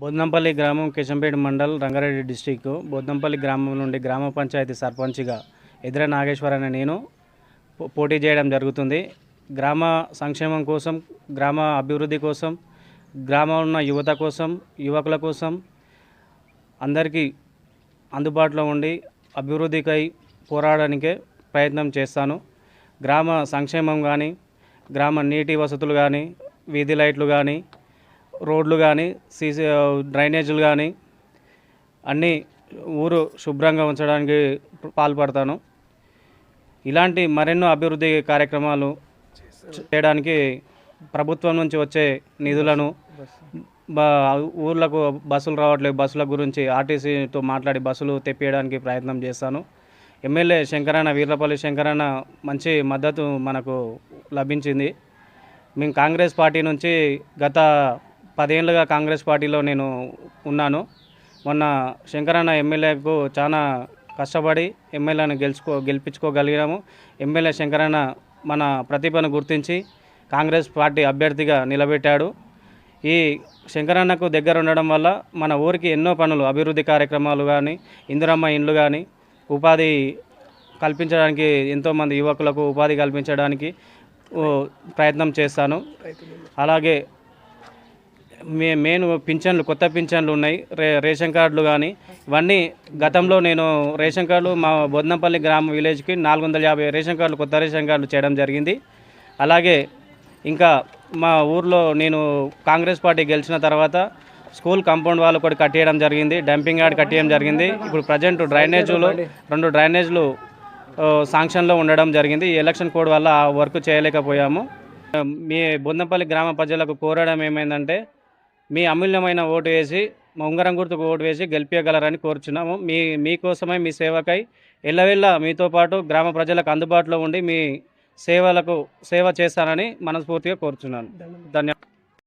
బోద్నంపల్లి గ్రామం కిషంపేట మండల్ రంగారెడ్డి డిస్టిక్. బోద్నంపల్లి గ్రామం నుండి గ్రామ పంచాయతీ సర్పంచ్గా ఎదుర నాగేశ్వర్ అనే నేను పో- పోటీ చేయడం జరుగుతుంది. గ్రామ సంక్షేమం కోసం గ్రామ అభివృద్ధి కోసం గ్రామంలో ఉన్న యువత కోసం యువకుల కోసం అందరికీ అందుబాటులో ఉండి అభివృద్ధికై పోరాడడానికే ప్రయత్నం చేస్తాను. గ్రామ సంక్షేమం కానీ గ్రామ నీటి వసతులు కానీ వీధి లైట్లు కానీ రోడ్లు కానీ సీసీ డ్రైనేజీలు కానీ అన్నీ ఊరు శుభ్రంగా ఉంచడానికి పాల్పడతాను. ఇలాంటి మరెన్నో అభివృద్ధి కార్యక్రమాలు చేయడానికి ప్రభుత్వం నుంచి వచ్చే నిధులను ఊర్లకు బస్సులు రావట్లేదు. బస్సుల గురించి ఆర్టీసీతో మాట్లాడి బస్సులు తెప్పియడానికి ప్రయత్నం చేస్తాను. ఎమ్మెల్యే శంకరన్న వీర్లపల్లి శంకరన్న మంచి మద్దతు మనకు లభించింది. మేము కాంగ్రెస్ పార్టీ నుంచి గత పదేళ్ళుగా కాంగ్రెస్ పార్టీలో నేను ఉన్నాను. మొన్న శంకరన్న ఎమ్మెల్యేకు చాలా కష్టపడి ఎమ్మెల్యేను గెలుచుకో గెలిపించుకోగలిగినాము ఎమ్మెల్యే శంకరన్న మన ప్రతిభను గుర్తించి కాంగ్రెస్ పార్టీ అభ్యర్థిగా నిలబెట్టాడు. ఈ శంకరన్నకు దగ్గర ఉండడం వల్ల మన ఊరికి ఎన్నో పనులు అభివృద్ధి కార్యక్రమాలు కానీ ఇందిరమ్మ ఇండ్లు కానీ ఉపాధి కల్పించడానికి ఎంతోమంది యువకులకు ఉపాధి కల్పించడానికి ప్రయత్నం చేస్తాను. అలాగే మెయిన్ పింఛన్లు కొత్త పింఛన్లు ఉన్నాయి. రే రేషన్ కార్డులు కానీ ఇవన్నీ గతంలో నేను రేషన్ కార్డులు మా బొద్దంపల్లి గ్రామ విలేజ్కి నాలుగు వందల యాభై రేషన్ కార్డులు కొత్త రేషన్ కార్డులు చేయడం జరిగింది. అలాగే ఇంకా మా ఊర్లో నేను కాంగ్రెస్ పార్టీ గెలిచిన తర్వాత స్కూల్ కాంపౌండ్ వాళ్ళు ఒకటి కట్టేయడం జరిగింది. డంపింగ్ యార్డ్ కట్టేయడం జరిగింది. ఇప్పుడు ప్రజెంట్ డ్రైనేజ్లు రెండు డ్రైనేజ్లు శాంక్షన్లో ఉండడం జరిగింది. ఈ ఎలక్షన్ కోడ్ వల్ల ఆ వర్క్ చేయలేకపోయాము. మీ బొందంపల్లి గ్రామ ప్రజలకు కోరడం ఏమైందంటే మీ అమూల్యమైన ఓటు వేసి మా ఉంగరం గుర్తుకు ఓటు వేసి గెలిపించగలరని కోరుచున్నాము. మీ మీకోసమై మీ సేవకై ఎల్లవెల్ల మీతో పాటు గ్రామ ప్రజలకు అందుబాటులో ఉండి మీ సేవలకు సేవ చేస్తానని మనస్ఫూర్తిగా కోరుచున్నాను. ధన్యవాదాలు.